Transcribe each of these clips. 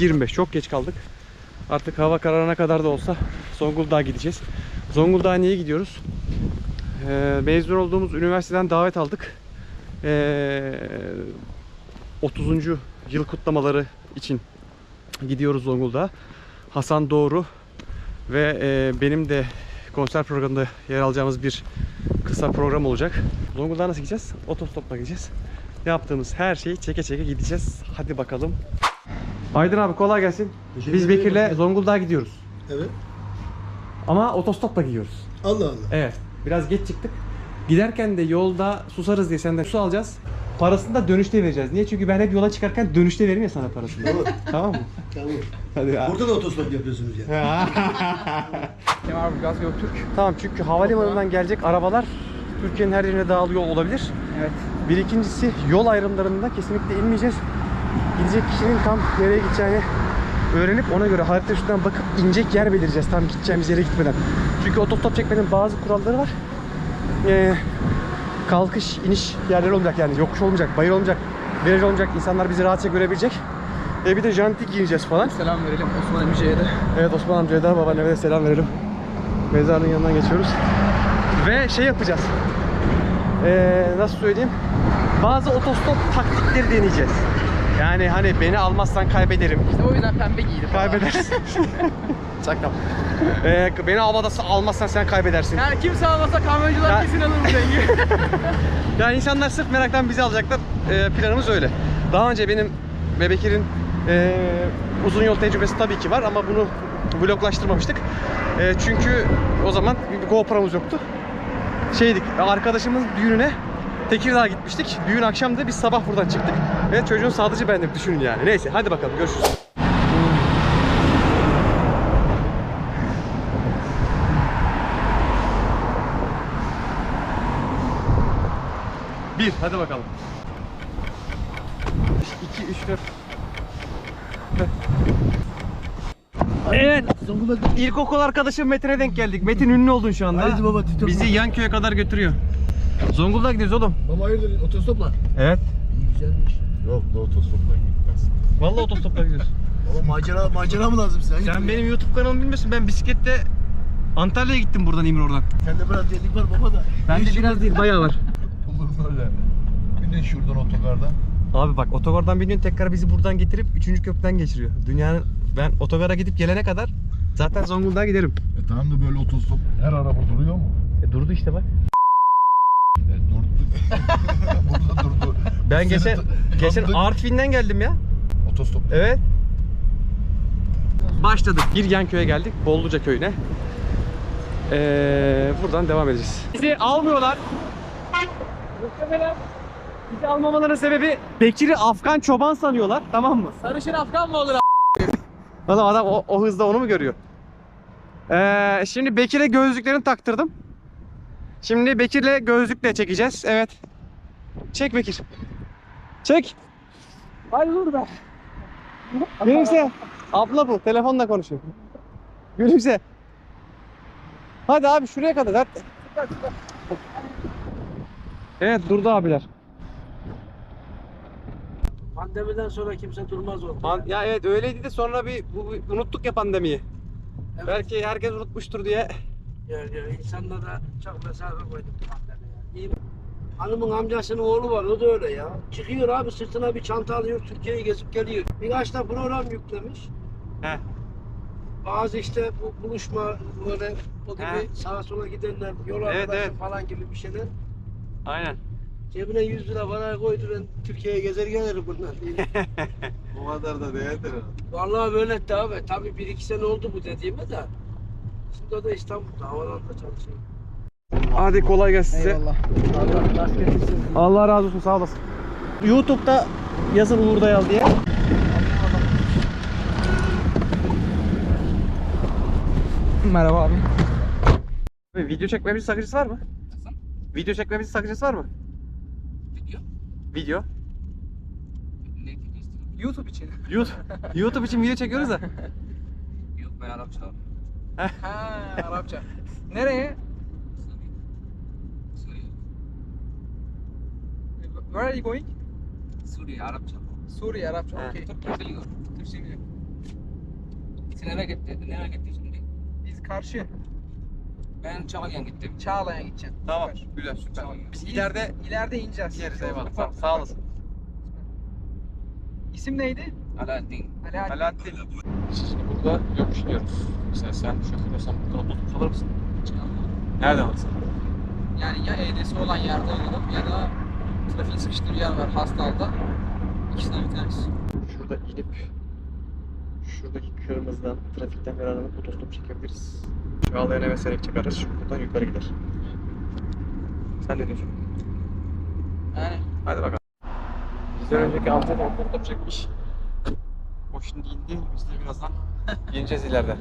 22.25 çok geç kaldık. Artık hava kararına kadar da olsa Zonguldak'a gideceğiz. Zonguldak'a niye gidiyoruz? Ee, mezun olduğumuz üniversiteden davet aldık. Ee, 30. yıl kutlamaları için gidiyoruz Zonguldak'a. Hasan Doğru ve e, benim de konser programında yer alacağımız bir kısa program olacak. Zonguldak'a nasıl gideceğiz? Otostopla gideceğiz. Yaptığımız her şeyi çeke çeke gideceğiz. Hadi bakalım. Aydın abi kolay gelsin. Teşekkür Biz ederim. Bekir'le Zonguldak'a gidiyoruz. Evet. Ama otostopla gidiyoruz. Allah Allah. Evet. Biraz geç çıktık. Giderken de yolda susarız diye senden su alacağız. Parasını da dönüşte vereceğiz. Niye? Çünkü ben hep yola çıkarken dönüşte veririm ya sana parasını. Tamam. tamam mı? Tamam. Hadi ya. Burada da otostop yapıyorsunuz ya. Kemal Burgaz Göktürk. Tamam çünkü havalimanından gelecek arabalar Türkiye'nin her yerine dağılıyor olabilir. Evet. Bir ikincisi yol ayrımlarında kesinlikle inmeyeceğiz. Gidecek kişinin tam nereye gideceğini öğrenip ona göre harita üstünden bakıp inecek yer belirleyeceğiz tam gideceğimiz yere gitmeden. Çünkü otostop çekmenin bazı kuralları var. Ee, kalkış, iniş yerleri olmayacak yani yokuş olmayacak, bayır olmayacak, viraj olmayacak. İnsanlar bizi rahatça görebilecek. E bir de janti giyeceğiz falan. Selam verelim Osman Emice'ye de. Evet Osman amcaya da babaanneme de selam verelim. Mezarlığın yanından geçiyoruz. Ve şey yapacağız. Ee, nasıl söyleyeyim? Bazı otostop taktikleri deneyeceğiz. Yani hani beni almazsan kaybederim. İşte o yüzden pembe giydim. Kaybedersin. Çakal. Ee, beni almadan almazsan sen kaybedersin. Yani kimse almasa kamyoncular Ya- kesin alır bu rengi. Yani insanlar sırf meraktan bizi alacaklar. Ee, planımız öyle. Daha önce benim ve Bekir'in ee, uzun yol tecrübesi tabii ki var ama bunu vloglaştırmamıştık. Ee, çünkü o zaman GoPro'muz yoktu. Şeydik, arkadaşımın düğününe Tekirdağ'a gitmiştik. Düğün akşamdı, biz sabah buradan çıktık. Ve çocuğun sadıcı bendim, düşünün yani. Neyse, hadi bakalım, görüşürüz. Bir, hadi bakalım. 2, 3, 4. Evet. Zonguldak. İlkokul arkadaşım Metin'e denk geldik. Metin ünlü oldun şu anda. Haydi baba, Tito. Bizi yan köye kadar götürüyor. Zonguldak'a gidiyoruz oğlum. Baba hayırdır otostopla? Evet. İyi güzelmiş. Yok da otostopla gitmez. Vallahi otostopla gidiyoruz. Baba macera macera mı lazım size? Sen benim YouTube kanalımı bilmiyorsun. Ben bisiklette Antalya'ya gittim buradan İmro'dan. Sende biraz delik var baba da. Bende biraz değil bayağı var. Olur böyle. Bir de şuradan otogardan. Abi bak otogardan biniyorsun tekrar bizi buradan getirip 3. köprüden geçiriyor. Dünyanın ben otogara gidip gelene kadar zaten Zonguldak'a giderim. E tamam da böyle otostop her araba duruyor mu? E, durdu işte bak. E. Burada durdu. Ben Seni geçen ta- geçen tanıdık. Artvin'den geldim ya. Otostop. Evet. Başladık. Bir yan köye geldik. Bolluca köyüne. Ee, buradan devam edeceğiz. Bizi almıyorlar. Muhtemelen bizi almamaların sebebi Bekir'i Afgan çoban sanıyorlar. Tamam mı? Sarışın Afgan mı olur Adam adam o, o hızda onu mu görüyor? Ee, şimdi Bekir'e gözlüklerini taktırdım. Şimdi Bekir'le gözlükle çekeceğiz. Evet. Çek Bekir. Çek. Hayır dur be. Gülümse. Abla bu. Telefonla konuşuyor. Gülümse. Hadi abi şuraya kadar. Hadi. Evet durdu abiler. Pandemiden sonra kimse durmaz orada. Pan- ya evet öyleydi de sonra bir bu, bu- unuttuk ya pandemiyi. Belki herkes unutmuştur diye. Yani, yani insanlara çok mesafe koyduk pandemiye. İyi. Hanımın amcasının oğlu var o da öyle ya. Çıkıyor abi sırtına bir çanta alıyor Türkiye'yi gezip geliyor. Birkaç da program yüklemiş. He. Bazı işte bu buluşma böyle o gibi He. sağa sola gidenler yol Evet, arkadaşı evet. falan gibi bir şeyler. Aynen. Cebine 100 lira para koydu ben Türkiye'ye gezer gelirim bundan diye. O kadar da değildir. Vallahi böyle etti abi. Tabii bir iki sene oldu bu dediğime de. Şimdi o da İstanbul'da havalanda çalışıyor. Hadi kolay gelsin size. Allah rast getirsin. Allah razı olsun sağ olasın. YouTube'da yazın Uğur Dayal diye. Merhaba abi. Abi, Video çekmemizin sakıncası var mı? Video çekmemizin sakıncası var mı? Video? Video. YouTube için. YouTube, YouTube için video çekiyoruz da. Yok ben Arapça abi. Ha Arapça. Nereye? Where are you going? Suriye, Arapça. Suriye Arapça. Okay. Türkçe biliyor. Türkçe biliyor. Sen nereye gitti? Nereye gitti şimdi? Biz karşı Ben Çağlayan gittim. Çağlayan'a gideceğim. Tamam. Güzel süper. Biz ileride ileride ineceğiz. yeriz eyvallah. Sağ, sağ olasın. İsim neydi? Alaaddin. Alaaddin. Alaaddin. Şimdi burada yokuş iniyoruz. Mesela sen şoförsen burada otobüs alır mısın? Nereden alırsın? Yani ya EDS'i olan yerde alalım ya da trafiğin sıkıştığı bir yer var Hastal'da. İkisinden bir tanesi. Şurada inip şuradaki kırmızıdan, trafikten yararlanıp otostop çekebiliriz. Çağlayan'a ve Serekçe şu buradan yukarı gider. Sen ne diyorsun? Yani Hadi bakalım. Bizden önceki Antalya otostop çekmiş. Şimdi indi. Biz de birazdan ineceğiz ileride.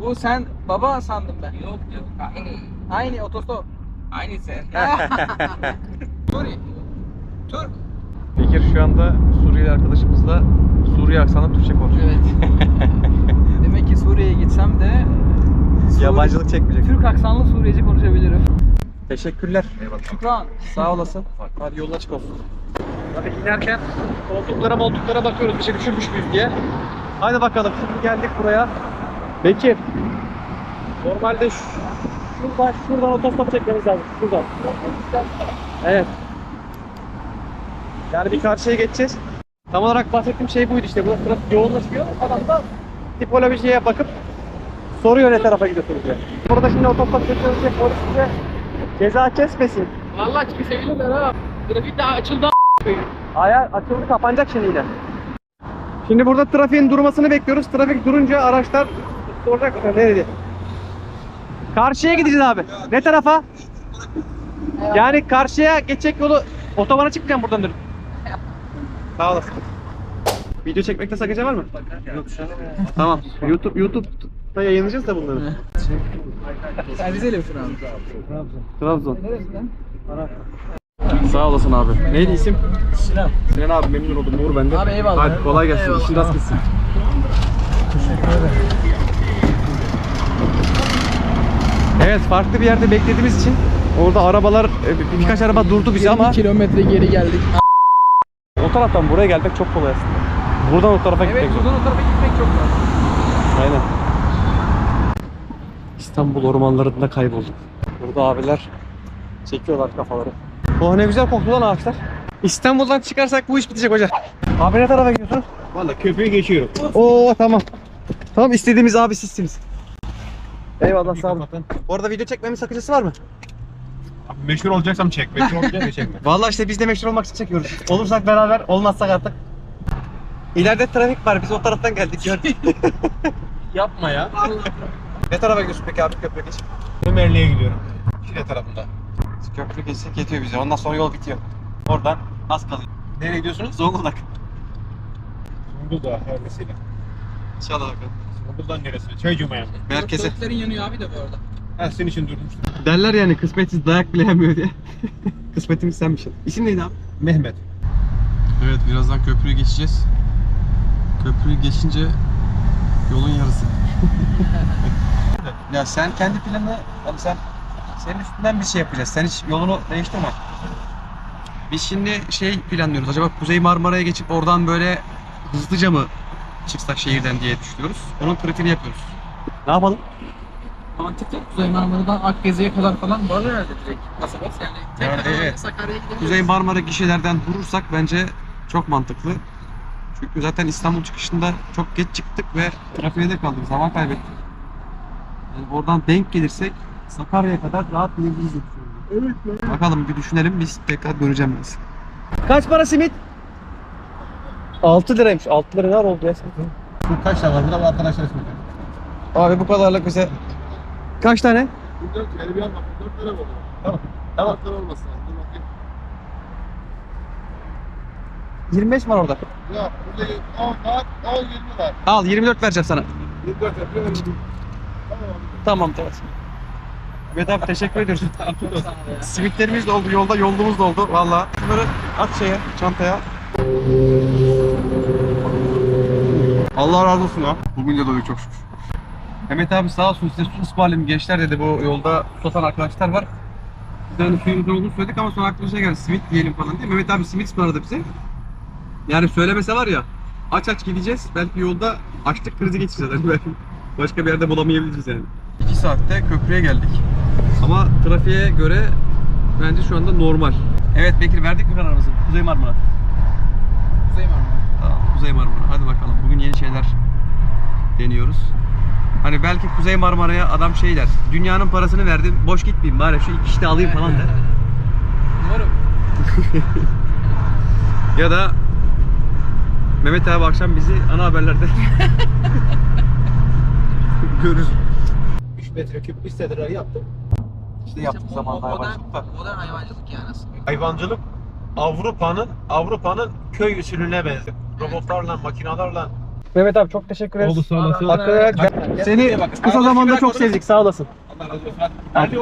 bu sen baba sandım ben. Yok yok. Aynı. Aynı otostop. Aynı sen. Suri. Türk. Bekir şu anda Suriyeli arkadaşımızla Suriye aksanı Türkçe konuşuyor. Evet. Demek ki Suriye'ye gitsem de Suri- Yabancılık çekmeyecek. Türk aksanlı Suriyeci konuşabilirim. Teşekkürler. Şükran. Sağ olasın. Hadi yolun açık olsun. Hadi inerken koltuklara moltuklara bakıyoruz bir şey düşürmüş müyüz diye. Hadi bakalım şimdi geldik buraya. Bekir. Normalde şu, şuradan, şuradan otostop çekmemiz lazım. Şuradan. Evet. Yani bir karşıya geçeceğiz. Tam olarak bahsettiğim şey buydu işte. Burası trafik yoğunlaşıyor. Adam da tipolojiye bakıp soruyor ne tarafa gidiyorsunuz diye. Burada şimdi otostop çekiyoruz diye polis bize ceza kesmesin. Vallahi çok sevinirler ha. Trafik daha açıldı. Aya açıldı kapanacak şimdi yine. Şimdi burada trafiğin durmasını bekliyoruz. Trafik durunca araçlar soracak nerede? Karşıya gideceğiz abi. Ne tarafa? Yani karşıya geçecek yolu otobana çıkacağım buradan dönüp. Sağ olasın. Video çekmekte sakınca var mı? Yok şu an. Tamam. YouTube YouTube'da yayınlayacağız da bunları. Sen Rizeli misin abi? Trabzon. Neresinden? Sağ olasın abi. Neydi isim? Sinan. Sinan abi memnun oldum. Uğur bende. Abi eyvallah. Hadi kolay gelsin. Eyvallah. İşin rast gitsin. Evet farklı bir yerde beklediğimiz için orada arabalar e, birkaç araba durdu bizi ama kilometre geri geldik. o taraftan buraya gelmek çok kolay aslında. Buradan o tarafa Evet gitmek zor. buradan o tarafa gitmek çok zor. Aynen. İstanbul ormanlarında kaybolduk. Burada abiler çekiyorlar kafaları. Oh ne güzel koktu lan ağaçlar. İstanbul'dan çıkarsak bu iş bitecek hoca. Abi ne tarafa gidiyorsun? Valla köprüyü geçiyorum. Oo tamam. Tamam istediğimiz abi sizsiniz. Eyvallah sağ olun. Bu arada video çekmemin sakıncası var mı? Abi meşhur olacaksam çek. Meşhur olacaksa çekme. Vallahi işte biz de meşhur olmak için çekiyoruz. Olursak beraber, olmazsak artık. İleride trafik var. Biz o taraftan geldik. Yapma ya. ne tarafa gidiyorsun peki abi köprü geç? Ömerli'ye gidiyorum. Şile tarafında. Köprü geçsek yetiyor bize. Ondan sonra yol bitiyor. Oradan az kalıyor. Nereye gidiyorsunuz? Zonguldak. Zonguldak herkesiyle. İnşallah bakalım. Zonguldak'ın neresi? Çaycuma'ya mı? Merkeze. Dörtlerin yanıyor abi de bu arada. Ha senin için durmuştum. Derler yani kısmetsiz dayak bile yemiyor diye. Kısmetimiz senmişsin. İsim neydi abi? Mehmet. Evet birazdan köprüyü geçeceğiz. Köprüyü geçince yolun yarısı. ya sen kendi planını, hani sen senin üstünden bir şey yapacağız. Sen hiç yolunu değiştirme. Biz şimdi şey planlıyoruz. Acaba Kuzey Marmara'ya geçip oradan böyle hızlıca mı çıksak şehirden diye düşünüyoruz. Onun pratiğini yapıyoruz. Ne yapalım? Mantıklı. Kuzey Marmara'dan Akgezi'ye kadar falan var herhalde direkt. Pasaport yani. Yani Tekrar evet. Sakarya'ya gidebiliriz. Kuzey Marmara gişelerden durursak bence çok mantıklı. Çünkü zaten İstanbul çıkışında çok geç çıktık ve trafiğe de kaldık. Zaman kaybettik. Yani oradan denk gelirsek Sakarya'ya kadar rahat gidebiliriz diye düşünüyorum. Evet. Bakalım bir düşünelim biz tekrar döneceğim ben. Kaç para simit? 6 liraymış. 6 lira ne oldu ya? Bu kaç tane var? Burada arkadaşlar ismi. Abi bu kadarlık bize kaç tane? 4 lira bir alma. 4 lira mı? Tamam. Tamam. 4 lira olmasın. Dur bakayım. 25 mi var orada? Ya burada 10 saat 10 20 var. Al 24 vereceğim sana. 24 yapıyor. Tamam. Tamam tamam. Abi teşekkür ediyoruz. Simitlerimiz de oldu, yolda yolluğumuz da oldu valla. Bunları at şeye, çantaya. Allah razı olsun ha. Bugün de doyduk çok şükür. Mehmet abi sağ olsun size su ısmarlayayım gençler dedi bu yolda satan arkadaşlar var. Biz hani suyumuzun olduğunu söyledik ama sonra aklımıza geldi simit yiyelim falan diye. Mehmet abi simit ısmarladı bize. Yani söylemese var ya aç aç gideceğiz. Belki yolda açlık krizi geçireceğiz. Hani belki başka bir yerde bulamayabiliriz yani. 2 saatte köprüye geldik. Ama trafiğe göre bence şu anda normal. Evet Bekir verdik mi kararımızı? Kuzey Marmara. Kuzey Marmara. Tamam, Kuzey Marmara. Hadi bakalım. Bugün yeni şeyler deniyoruz. Hani belki Kuzey Marmara'ya adam şey der. Dünyanın parasını verdim. Boş gitmeyeyim bari şu iki kişi de alayım falan der. Umarım. Ya da Mehmet abi akşam bizi ana haberlerde görür. 3 metreküp istediler yaptım. İşte yaptık zamanında modern, hayvancılıkta. modern hayvancılık yani aslında. Hayvancılık Avrupa'nın Avrupa'nın köy usulüne benziyor. Robotlarla, makinalarla. Mehmet abi çok teşekkür ederiz. Oldu, sağ olasın. Hakkını ver. Seni kısa zamanda çok sevdik sağ olasın. Allah razı olsun. Hadi.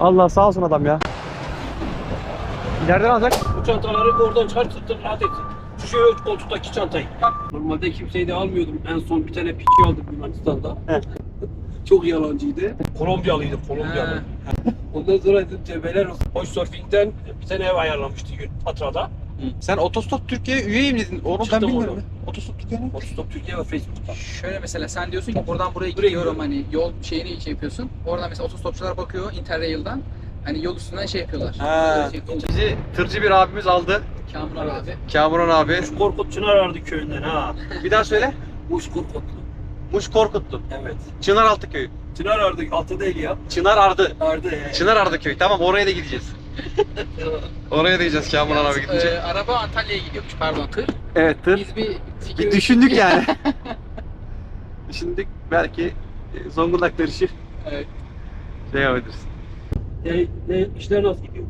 Allah sağ olsun adam ya. Nereden alacak? Bu çantaları oradan çıkar sırtın rahat etsin. Şu şöyle koltuktaki çantayı. Normalde kimseyi de almıyordum. En son bir tane piçi aldım Yunanistan'da. Çok yalancıydı. Kolombiyalıydı, Kolombiyalı. Ondan sonra dedim tebeler Couchsurfing'den bir tane ev ayarlamıştı Patra'da. Sen Otostop Türkiye üyeyim dedin. Onu ben Çıktım bilmiyorum. oradan. Otostop Türkiye ne? Otostop Türkiye ve Facebook'ta. Şöyle mesela sen diyorsun ki oradan buraya Buraya gidiyorum hani yol şeyini şey yapıyorsun. Oradan mesela otostopçular bakıyor Interrail'dan. Hani yol üstünden şey yapıyorlar. Ha. Şey, Bizi tırcı bir abimiz aldı. Kamuran abi. Kamuran abi. Korkut Çınar aradı köyünden ha. Bir daha söyle. Uş Korkutlu. Muş Korkutlu. Evet. Çınaraltı köyü. Çınar aradı. Altı değil ya. Çınar Ardı. Ardı ya. Çınar köyü. Tamam oraya da gideceğiz. oraya da gideceğiz Kamuran abi gidince. e, araba Antalya'ya gidiyormuş pardon tır. Evet tır. Biz bir fikir Bir düşündük yani. Düşündük belki e, Zonguldak yarışı Evet. şey yapabiliriz. Ne, ne, işler nasıl gidiyor?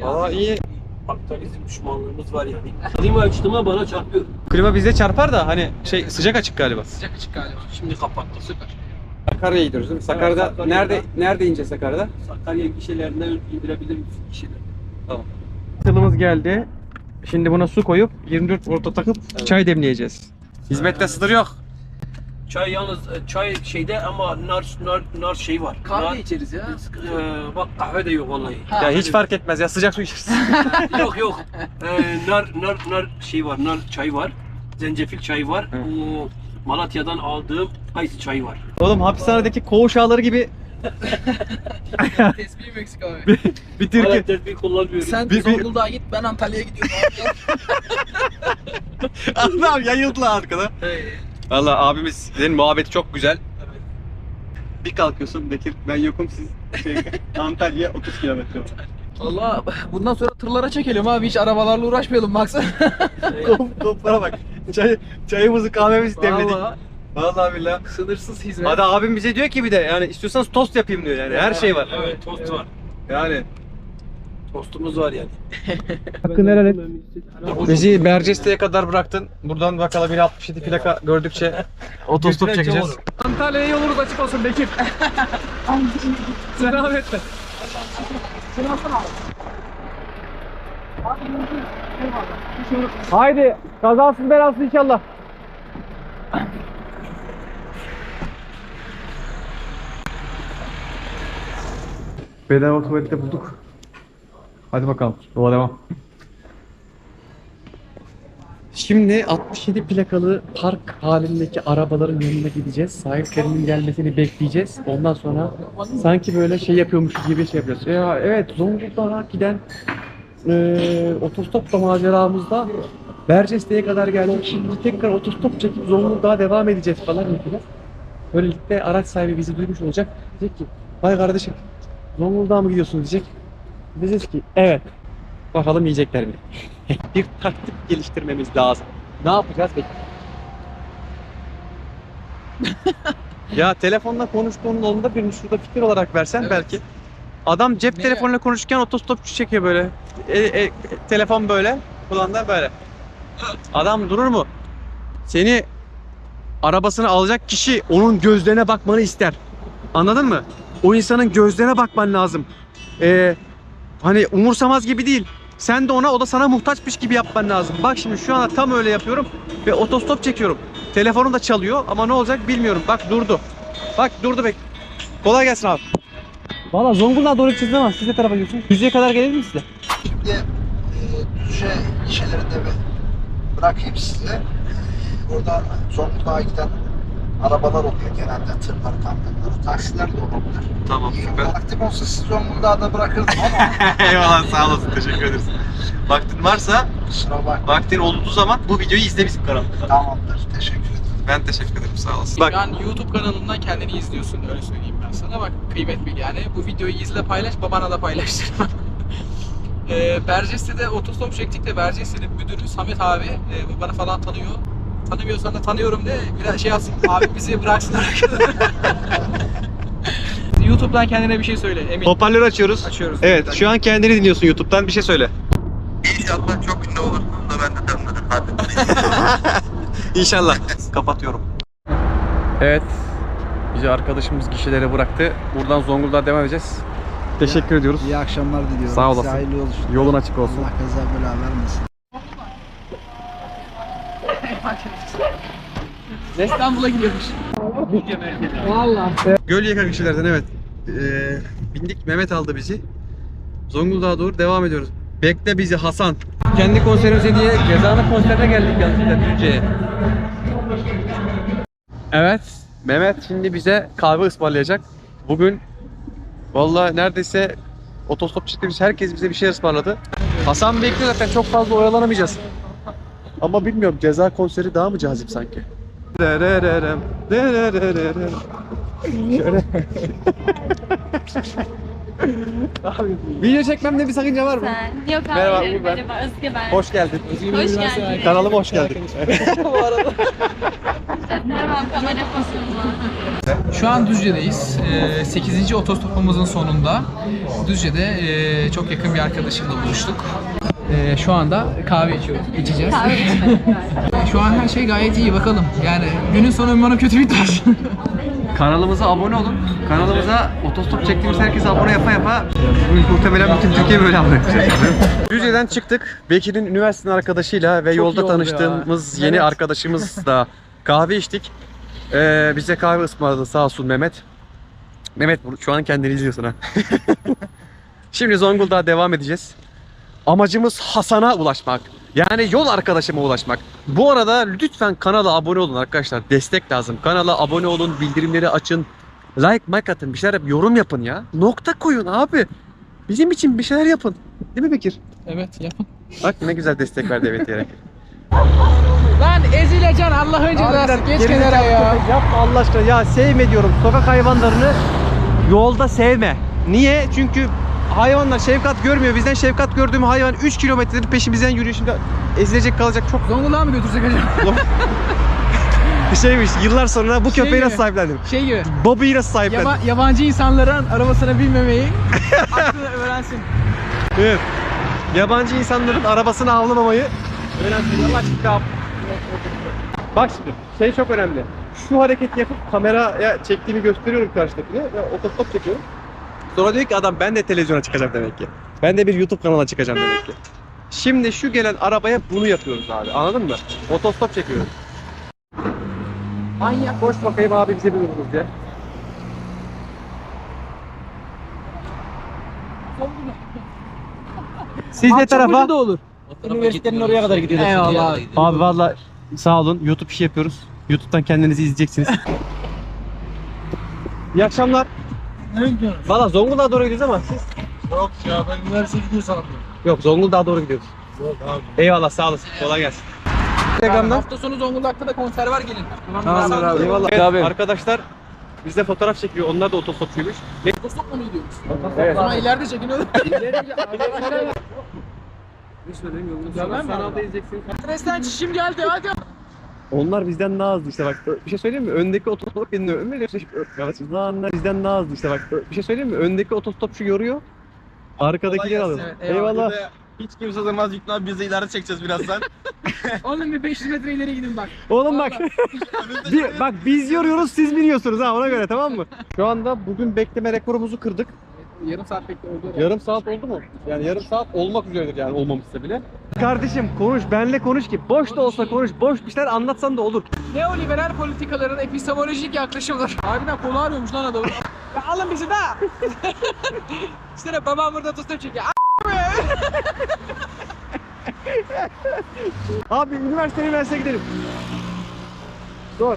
Valla iyi. Kapitalizm düşmanlığımız var yani. Klima açtığıma bana çarpıyor. Klima bizde çarpar da hani şey sıcak açık galiba. Sıcak açık galiba. Şimdi kapattı. Süper. Sakarya'ya gidiyoruz değil mi? Sakarya'da Sakarya'da. nerede nerede ineceğiz Sakarya'da? Sakarya gişelerinden indirebilir misin gişeleri? Tılımız geldi. Şimdi buna su koyup 24 volta takıp çay demleyeceğiz. Hizmette sınır yok. Çay yalnız e, çay şeyde ama nar nar nar şey var. Kahve nar, içeriz ya. e, bak kahve de yok vallahi. Ha, Ya hiç fark etmez ya sıcak su içeriz. yok yok. E, nar nar nar şey var. Nar çay var. Zencefil çayı var. Hı. O Malatya'dan aldığım kayısı çayı var. Oğlum hapishanedeki koğuş ağları gibi Tespih Meksika abi. bir Türkiye. Hala tedbir kullanmıyorum. Sen Bir- bir- Zonguldak'a git ben Antalya'ya gidiyorum. Adam yayıldılar arkada. Valla abimiz senin muhabbeti çok güzel. Bir kalkıyorsun Bekir ben yokum siz şey, Antalya 30 kilometre. Valla bundan sonra tırlara çekelim abi hiç arabalarla uğraşmayalım baksana. Kop, koplara bak. Çay, çayımızı kahvemizi demledik. Vallahi Vallahi billahi. sınırsız hizmet. Hadi abim bize diyor ki bir de yani istiyorsanız tost yapayım diyor yani her şey var. Evet tost var. Yani. Tostumuz var yani. Hakkını helal et. Bizi Berceste'ye kadar bıraktın. Buradan bakalım 167 plaka gördükçe otostop çekeceğiz. Antalya'ya yolunuz açık olsun Bekir. Selametle. Haydi kazasız belasız inşallah. Bedava tuvalette bulduk. Hadi bakalım. Yola devam. Şimdi 67 plakalı park halindeki arabaların yanına gideceğiz. Sahiplerinin gelmesini bekleyeceğiz. Ondan sonra sanki böyle şey yapıyormuş gibi şey yapacağız. Ya evet Zonguldak'a giden eee otostopla maceramızda Berceste'ye kadar geldik. Şimdi tekrar otostop çekip Zonguldak'a devam edeceğiz falan yapacağız. Böylelikle araç sahibi bizi duymuş olacak. Diyecek ki vay kardeşim Zonguldak'a mı gidiyorsunuz diyecek. Diyeceğiz ki evet. Bakalım yiyecekler mi? bir taktik geliştirmemiz lazım. Ne yapacağız peki? ya telefonla konuştuğunun yolunda birini şurada fikir olarak versen Evet. belki. Adam cep Ne? telefonuyla konuşurken otostopçu çekiyor böyle. E, e, telefon böyle, kulağında böyle. Adam durur mu? Seni arabasını alacak kişi onun gözlerine bakmanı ister. Anladın mı? O insanın gözlerine bakman lazım. Ee, hani umursamaz gibi değil. Sen de ona o da sana muhtaçmış gibi yapman lazım. Bak şimdi şu anda tam öyle yapıyorum ve otostop çekiyorum. Telefonum da çalıyor ama ne olacak bilmiyorum. Bak durdu. Bak durdu bek. Kolay gelsin abi. Valla Zonguldak'a doğru gideceğiz ama siz de tarafa gidiyorsunuz. Düzce'ye kadar gelebilir mi size? Şimdi e, Düzce gişelerinde bir bırakayım size. Ee, Burada Zonguldak'a giden arabalar oluyor genelde. Tırlar, kamyonlar, taksiler de olabilir. Tamam Vaktim olsa sizi Zonguldak'a da bırakırdım ama Eyvallah sağ olasın teşekkür ederiz. Vaktin varsa, kusura bakma. vaktin olduğu zaman bu videoyu izle bizim kanalımızda. Tamamdır. Teşekkür ederim. Ben teşekkür ederim sağ olasın. Bak an YouTube kanalından kendini izliyorsun öyle söyleyeyim ben sana. Bak kıymet bil yani. Bu videoyu izle paylaş, babana da paylaştırma. e, Berceste'de otostop çektik de Berceste'nin müdürü Samet abi e, bana falan tanıyor. Tanımıyorsan da tanıyorum de biraz şey yapsın. abi bizi bıraksın arkada. YouTube'dan kendine bir şey söyle Emin. hoparlörü açıyoruz. Açıyoruz. Evet şu an kendini dinliyorsun YouTube'dan bir şey söyle. İnşallah çok ünlü olursun da ben de tanınırım. Hadi. İnşallah. Kapatıyorum. Evet. Bizi arkadaşımız gişelere bıraktı. Buradan Zonguldak'a devam edeceğiz. Teşekkür ediyoruz. İyi akşamlar diliyorum. Sağ Size olasın. Hayırlı. Yolun açık olsun. Allah kaza bela vermesin. İstanbul'a gidiyormuş. Gölyaka kişilerden evet. Ee, bindik Mehmet aldı bizi. Zonguldak'a doğru devam ediyoruz. Bekle bizi Hasan. Kendi konserimize diye Ceza'nın konserine geldik yanlışlıkla Düzce'ye. Evet. Mehmet şimdi bize kahve ısmarlayacak. Bugün vallahi neredeyse otostop çıktığımız herkes bize bir şey ısmarladı. Hasan bekliyor zaten çok fazla oyalanamayacağız. Ama bilmiyorum ceza konseri daha mı cazip sanki? Derererem, derererem. Şöyle. Abi, video çekmemde bir sakınca var mı? Sen. Yok Merhaba, hayır. Uğur ben. Merhaba Özge ben. Hoş geldin. Hoş geldin. Kanalıma hoş geldin. Tamam kamera pozisyonu. Şu an Düzce'deyiz. 8. otostopumuzun sonunda. Düzce'de e, çok yakın bir arkadaşımla buluştuk. E, Şu anda kahve içiyoruz. İçeceğiz. Kahve içmek. Şu an her şey gayet iyi bakalım. Yani günün sonu umarım kötü bitmez. Kanalımıza abone olun. Kanalımıza otostop çektiğimiz herkese abone yapa yapa muhtemelen bütün Türkiye böyle abone yapacak. Düzce'den çıktık. Bekir'in üniversitenin arkadaşıyla ve yolda iyi oldu tanıştığımız ya. yeni Evet. arkadaşımızla kahve içtik. Ee, bize kahve ısmarladı sağ olsun Mehmet. Mehmet şu an kendini izliyorsun ha. Şimdi Zonguldak'a devam edeceğiz. Amacımız Hasan'a ulaşmak. Yani yol arkadaşıma ulaşmak. Bu arada lütfen kanala abone olun arkadaşlar. Destek lazım. Kanala abone olun, bildirimleri açın. Like, like atın, bir şeyler yap, yorum yapın ya. Nokta koyun abi. Bizim için bir şeyler yapın. Değil mi Bekir? evet yapın. Bak ne güzel destek verdi evet diyerek. Lan ezileceksin Allah önce dersin. Geç kenara ya. Yapma Allah aşkına. Ya sevme diyorum. Sokak hayvanlarını yolda sevme. Niye? Çünkü hayvanlar şefkat görmüyor. Bizden şefkat gördüğüm hayvan 3 kilometredir peşimizden yürüyor. Şimdi ezilecek kalacak çok Zonguldak'a mı götürsek acaba? bir şeymiş. Yıllar sonra bu Şey köpeği nasıl sahiplendim? Şey gibi. Bobby'yi nasıl sahiplendim? Yaba- yabancı insanların arabasına binmemeyi aklına öğrensin. Evet. Yabancı insanların arabasını avlamamayı öğrensin. Allah aşkına. Bak şimdi şey çok önemli. Şu hareketi yapıp kameraya çektiğimi gösteriyorum karşıdakine otostop çekiyorum. Sonra diyor ki adam ben de televizyona çıkacağım demek ki. Ben de bir YouTube kanalına çıkacağım demek ki. Şimdi şu gelen arabaya bunu yapıyoruz abi. Anladın mı? Otostop çekiyoruz. Manyak koş bakayım abi bize bir vururuz ya. Siz ne tarafa? da olur. Üniversitenin oraya kadar gidiyoruz. Eyvallah. Abi valla sağ olun. YouTube işi yapıyoruz. YouTube'dan kendinizi izleyeceksiniz. İyi akşamlar. Ne gidiyorsun? Valla Zonguldak'a doğru gidiyoruz ama siz? Yok ya ben üniversiteye gidiyor sanırım. Yok Zonguldak'a doğru gidiyoruz. Yok abi. Eyvallah sağ olasın. Kolay gelsin. Instagram'dan. Hafta sonu Zonguldak'ta da konser var gelin. Tamamdır abi. Eyvallah. Evet, arkadaşlar bizde fotoğraf çekiyor. Onlar da otostopçuymuş. Ne? Otostop mu gidiyoruz? Evet. Ama ileride çekiniyoruz. Sen kanalda izleyeceksin. Stresten çişim geldi hadi. Onlar bizden daha hızlı işte bak. Bir şey söyleyeyim mi? Öndeki otostop beni ömür Onlar bizden daha hızlı işte bak. Bir şey söyleyeyim mi? Öndeki otostopçu yoruyor. Arkadakiler alıyor. Evet, eyvallah. Hiç kimse sığmaz Yüknü abi biz de ileride çekeceğiz birazdan. Oğlum bir 500 metre ileri gidin bak. Oğlum bak. Bir, bak biz yoruyoruz siz biniyorsunuz ha ona göre tamam mı? Şu anda bugün bekleme rekorumuzu kırdık. Yarım saat bekliyoruz. Yarım saat oldu mu? Yani yarım saat olmak üzeredir yani olmamışsa bile. Kardeşim konuş benle konuş ki boş da olsa konuş boş bir şeyler anlatsan da olur. Neoliberal politikaların epistemolojik yaklaşımları. Harbiden kolu ağrıyormuş lan adamın. ya alın bizi de. işte babam burada. A- be! Abi üniversite üniversite gidelim. Zor.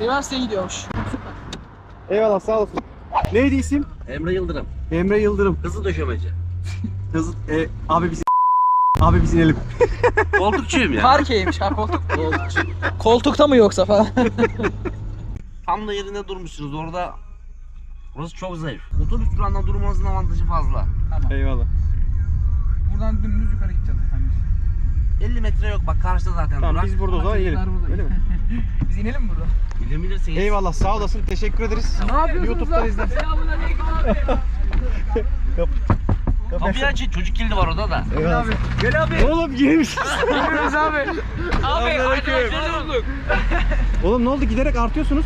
Üniversiteye gidiyormuş. Eyvallah sağ olsun. Neydi isim? Emre Yıldırım. Emre Yıldırım. Hızlı döşemeci. Hızlı, e, abi biz Abi biz inelim. Koltukçuyum ya. Parkeymiş ha koltuk. Koltukta mı yoksa falan? Tam da yerinde durmuşsunuz orada. Burası çok zayıf. Otobüs durağında durmanızın avantajı fazla. Eyvallah. Buradan dümdüz yukarı gideceğiz efendim. 50 metre yok bak karşıda zaten Tamam durak. biz burada o zaman inelim. Öyle mi? Biz inelim mi burada? Gidebilirsiniz. Eyvallah sağ olasın. Teşekkür ederiz. Ne yapıyorsunuz YouTube'dan lan? izle. Kapıyı açın çocuk kilidi var orada da. Eyvallah. Gel abi. Oğlum girmiş. Gidiyoruz abi. Abi arkadaşlar bulduk. Oğlum ne oldu giderek artıyorsunuz.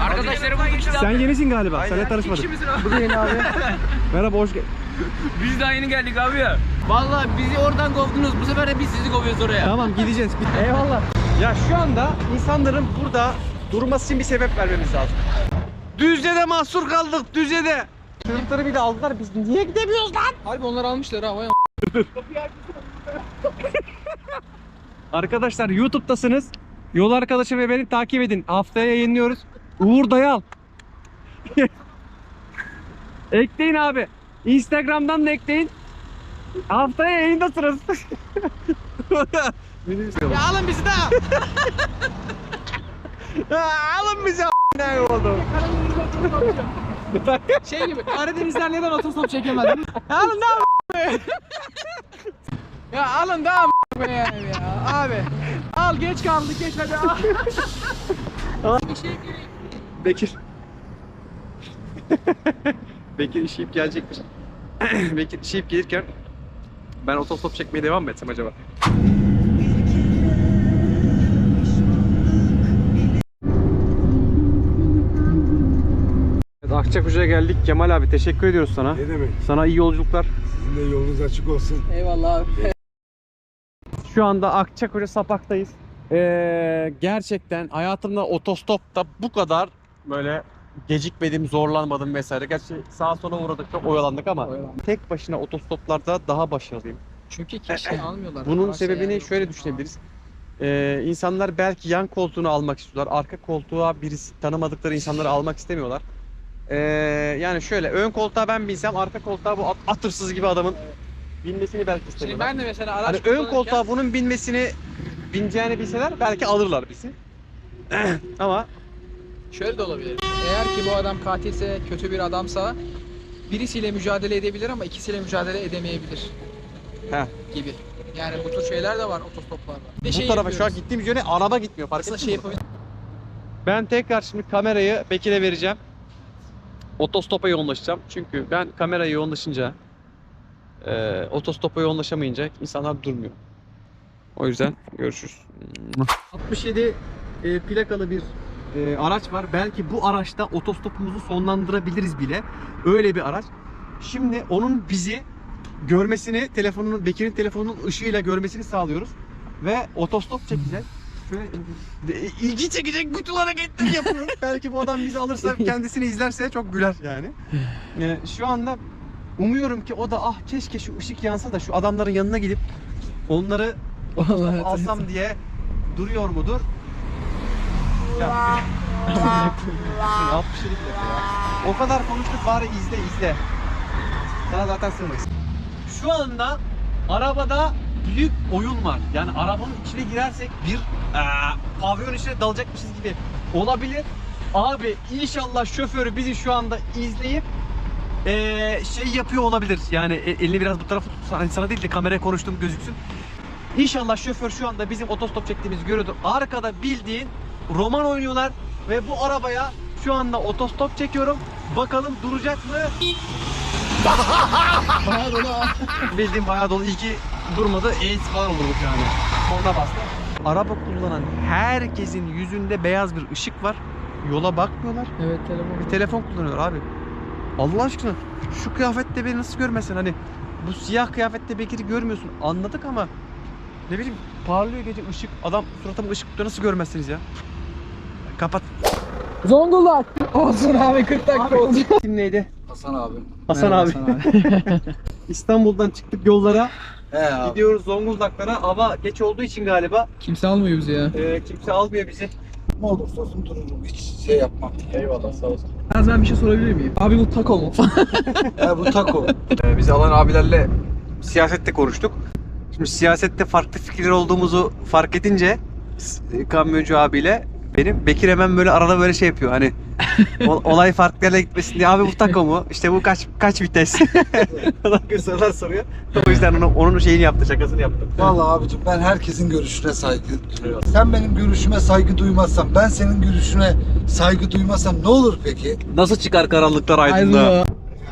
Arkadaşları bulduk işte. Sen yenisin galiba. Seninle tanışmadık. İkimizin abi. Bu da yeni abi. Merhaba hoş geldin. Biz daha yeni geldik abi ya. Vallahi bizi oradan kovdunuz. Bu sefer de biz sizi kovuyoruz oraya. Tamam gideceğiz. Eyvallah. Ya şu anda insanların burada durması için bir sebep vermemiz lazım. Düzce'de mahsur kaldık Düzce'de. Çocukları bir de aldılar biz niye gidemiyoruz lan? Harbi onlar almışlar ha. vay Arkadaşlar YouTube'dasınız. Yol arkadaşı ve beni takip edin. Haftaya yayınlıyoruz. Uğur Dayal. ekleyin abi. Instagram'dan da ekleyin. Haftaya yayındasınız. Ya alın bizi. Ya Alın bizi ne oldu? Şey gibi Karadenizler neden otostop çekemez? Alın da ya alın daha yani ya. Abi. Al geç kaldık geç hadi al. Bekir. Bekir işeyip gelecektir. Bekir işeyip gelirken ben otostop çekmeye devam mı etsem acaba? Evet, Akçakuş'a geldik. Kemal abi teşekkür ediyoruz sana. Ne demek? Sana iyi yolculuklar. Sizin de yolunuz açık olsun. Eyvallah abi. Şu anda Akçakoca Sapak'tayız. Ee, gerçekten hayatımda otostopta bu kadar böyle gecikmedim, zorlanmadım vesaire. Gerçi sağa sola uğradık, çok oyalandık ama Oyalandık. tek başına otostoplarda daha başarılıyım. Çünkü kişi almıyorlar. Bunun Varsa sebebini yani şöyle düşünebiliriz. Ee, insanlar belki yan koltuğunu almak istiyorlar. Arka koltuğa birisi tanımadıkları insanları almak istemiyorlar. Ee, yani şöyle ön koltuğa ben binsem arka koltuğa bu at- atırsız gibi adamın binmesini belki Şimdi istemiyorlar. ben de mesela araç Hani ön kullanırken- koltuğa bunun binmesini bineceğini bilseler belki alırlar bizi. Ama Şöyle de olabilir. Eğer ki bu adam katilse, kötü bir adamsa birisiyle mücadele edebilir ama ikisiyle mücadele edemeyebilir. Heh. Gibi. Yani bu tür şeyler de var otostoplarda. Bir de bu şey tarafa şu an yapıyoruz. gittiğimiz yöne araba gitmiyor. Fark Aslında ettin şey mi? yapabiliriz. Ben tekrar şimdi kamerayı Bekir'e vereceğim. Otostopa yoğunlaşacağım. Çünkü ben kameraya yoğunlaşınca e, otostopa yoğunlaşamayınca insanlar durmuyor. O yüzden görüşürüz. 67 e, plakalı bir e, araç var. Belki bu araçta otostopumuzu sonlandırabiliriz bile. Öyle bir araç. Şimdi onun bizi görmesini, telefonunun Bekir'in telefonunun ışığıyla görmesini sağlıyoruz ve otostop çekeceğiz. De- ilgi çekecek bütün hareketleri yapıyor. Belki bu adam bizi alırsa kendisini izlerse çok güler yani. Ee, şu anda umuyorum ki o da ah keşke şu ışık yansa da şu adamların yanına gidip onları Vallahi alsam diye duruyor mudur? Ya. 67 plaka ya. O kadar konuştuk bari izle izle. Sana zaten sığmayız. Şu anda arabada büyük oyun var. Yani arabanın içine girersek bir eee pavyon içine dalacakmışız gibi olabilir. Abi inşallah şoförü bizi şu anda izleyip eee, şey yapıyor olabilir. Yani e- elini biraz bu tarafa tutsa hani sana değil de kameraya konuştuğum gözüksün. İnşallah şoför şu anda bizim otostop çektiğimizi görüyordur. Arkada bildiğin roman oynuyorlar ve bu arabaya şu anda otostop çekiyorum. Bakalım duracak mı? Bayağı dolu. Bildiğim bayağı dolu. İyi ki durmadı. AIDS falan olurduk yani. Korna bastı. Araba kullanan herkesin yüzünde beyaz bir ışık var. Yola bakmıyorlar. Evet telefon. Bir telefon kullanıyorlar abi. Allah aşkına şu kıyafette beni nasıl görmesen hani bu siyah kıyafette Bekir'i görmüyorsun anladık ama ne bileyim parlıyor gece ışık adam suratıma ışık tutuyor nasıl görmezsiniz ya kapat Zonguldak. Olsun abi 40 dakika oldu. isim neydi Hasan abi. Hasan Merhaba abi. İstanbul'dan çıktık yollara He abi. Gidiyoruz Zonguldaklara. Hava geç olduğu için galiba Kimse almıyor bizi ya. e, kimse almıyor bizi. Ne olursa olsun dururum. Hiç şey yapmam. Eyvallah sağ olsun. Yalnız ben bir şey sorabilir miyim? Abi bu taco mu? He bu taco. Ee, Biz alan abilerle siyasette konuştuk. Şimdi siyasette farklı fikirler olduğumuzu fark edince s- kamyoncu abiyle benim Bekir hemen böyle arada böyle şey yapıyor hani ol- olay farklı yerlere gitmesin diye abi bu taco mu? İşte bu kaç kaç vites? Gibi sorular soruyor. O yüzden onu, onun şeyini yaptı, şakasını yaptı. Vallahi abicim ben herkesin görüşüne saygı duyuyorum. Sen benim görüşüme saygı duymazsan, ben senin görüşüne saygı duymazsam ne olur peki? Nasıl çıkar karanlıklar aydınlığa?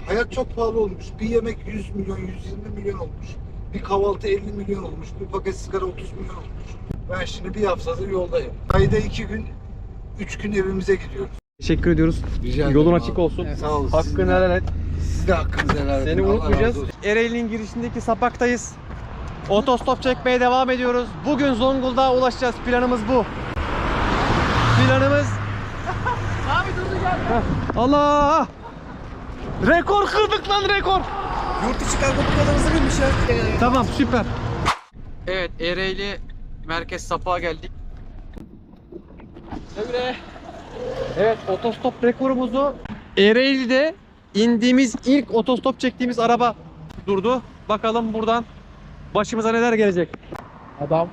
Hayat çok pahalı olmuş. Bir yemek 100 milyon, 120 milyon olmuş. Bir kahvaltı 50 milyon olmuş. Bir paket sigara 30 milyon olmuş. Ben şimdi bir haftadır yoldayım. Ayda iki gün, üç gün evimize gidiyoruz. Teşekkür ediyoruz. Rica Yolun ederim açık abi. olsun. Sağ olasın. Hakkını helal et. Siz de hakkınızı helal edin. Seni Allah unutmayacağız. razı olsun. Ereğli'nin girişindeki sapaktayız. Otostop çekmeye devam ediyoruz. Bugün Zonguldak'a ulaşacağız. Planımız bu. Planımız... Abi durdu gel. Allah! Rekor kırdık lan rekor. Yurt içi kargo bu kadar hızlı mıymış ya? Tamam süper. Evet Ereğli merkez sapığa geldik. Öyle. Evet otostop rekorumuzu Ereğli'de indiğimiz ilk otostop çektiğimiz araba durdu. Bakalım buradan başımıza neler gelecek. Adam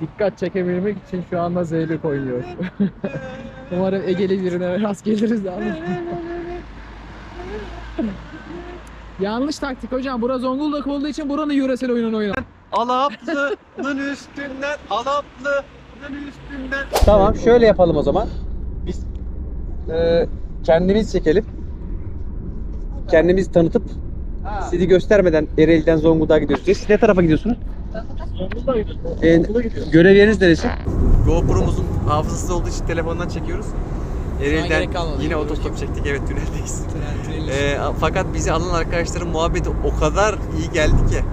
dikkat çekebilmek için şu anda zeybek oynuyor. Umarım Ege'li birine rast geliriz de Yanlış taktik hocam. Bura Zonguldak olduğu için buranın yöresel oyununu oynar. Alaplı'nın üstünden, Alaplı'nın üstünden. Tamam şöyle yapalım o zaman. Biz e, kendimiz çekelim. Kendimizi tanıtıp sizi göstermeden Ereğli'den Zonguldak'a gidiyoruz. Siz ne tarafa gidiyorsunuz? E, görev yeriniz neresi? GoPro'muzun hafızasız olduğu için telefondan çekiyoruz. Ereğli'den yine otostop çektik. Evet tüneldeyiz. E, fakat bizi alan arkadaşların muhabbeti o kadar iyi geldi ki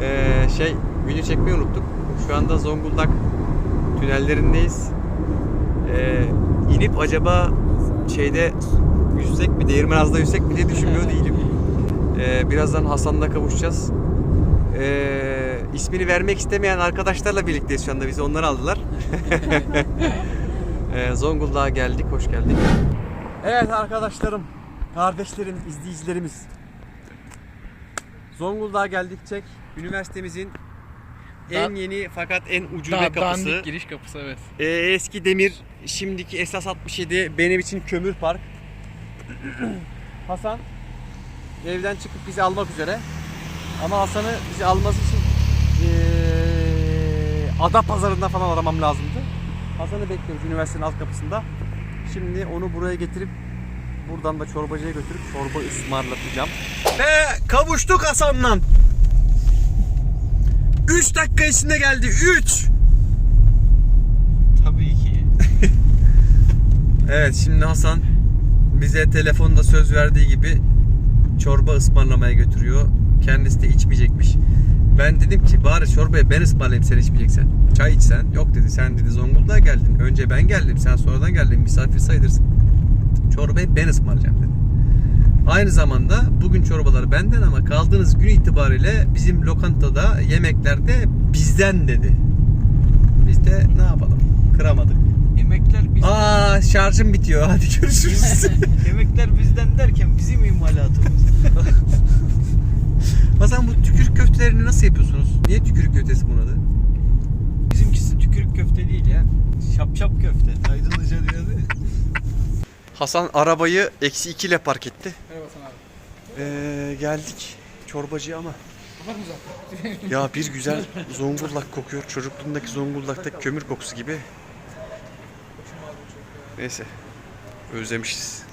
e, şey video çekmeyi unuttuk. Şu anda Zonguldak tünellerindeyiz. E, inip acaba şeyde yüzsek mi, Değirmenaz'da yüzsek mi diye düşünmüyor değilim. E, birazdan Hasan'la kavuşacağız. E, ismini vermek istemeyen arkadaşlarla birlikteyiz şu anda. Bizi onlar aldılar. e, Zonguldak'a geldik, hoş geldik. Evet arkadaşlarım, kardeşlerim, izleyicilerimiz. Zonguldak'a geldik çek. Üniversitemizin en yeni fakat en ucube kapısı. giriş kapısı evet. Ee, eski demir, şimdiki esas 67 benim için kömür park. Hasan evden çıkıp bizi almak üzere. Ama Hasan'ı bizi alması için ee, ada pazarında falan aramam lazımdı. Hasan'ı bekliyoruz üniversitenin alt kapısında. Şimdi onu buraya getirip buradan da çorbacıya götürüp çorba ısmarlatacağım. Ve kavuştuk Hasan'la. 3 dakika içinde geldi. 3. Tabii ki. Evet şimdi Hasan bize telefonda söz verdiği gibi çorba ısmarlamaya götürüyor. Kendisi de içmeyecekmiş. Ben dedim ki bari çorbayı ben ısmarlayayım sen içmeyeceksen. Çay içsen. Yok dedi sen dedi Zonguldak'a geldin. Önce ben geldim sen sonradan geldin. Misafir sayılırsın. Çorbayı ben ısmarlayacağım dedi. Aynı zamanda bugün çorbalar benden ama kaldığınız gün itibariyle bizim lokantada yemeklerde bizden dedi. Biz de ne yapalım? Kıramadık. Yemekler biz Aa şarjım bitiyor. Hadi görüşürüz. yemekler bizden derken bizim imalatımız. Hasan bu tükürük köftelerini nasıl yapıyorsunuz? Niye tükürük köftesi bunun adı? Bizimkisi tükürük köfte değil ya. Şap şap köfte. Aydınlıca diyordu. Hasan arabayı eksi 2 ile park etti. Merhaba Hasan abi. Ee, geldik çorbacıya ama. ya bir güzel Zonguldak kokuyor. Çocukluğumdaki Zonguldak'taki kömür kokusu gibi. Neyse. Özlemişiz.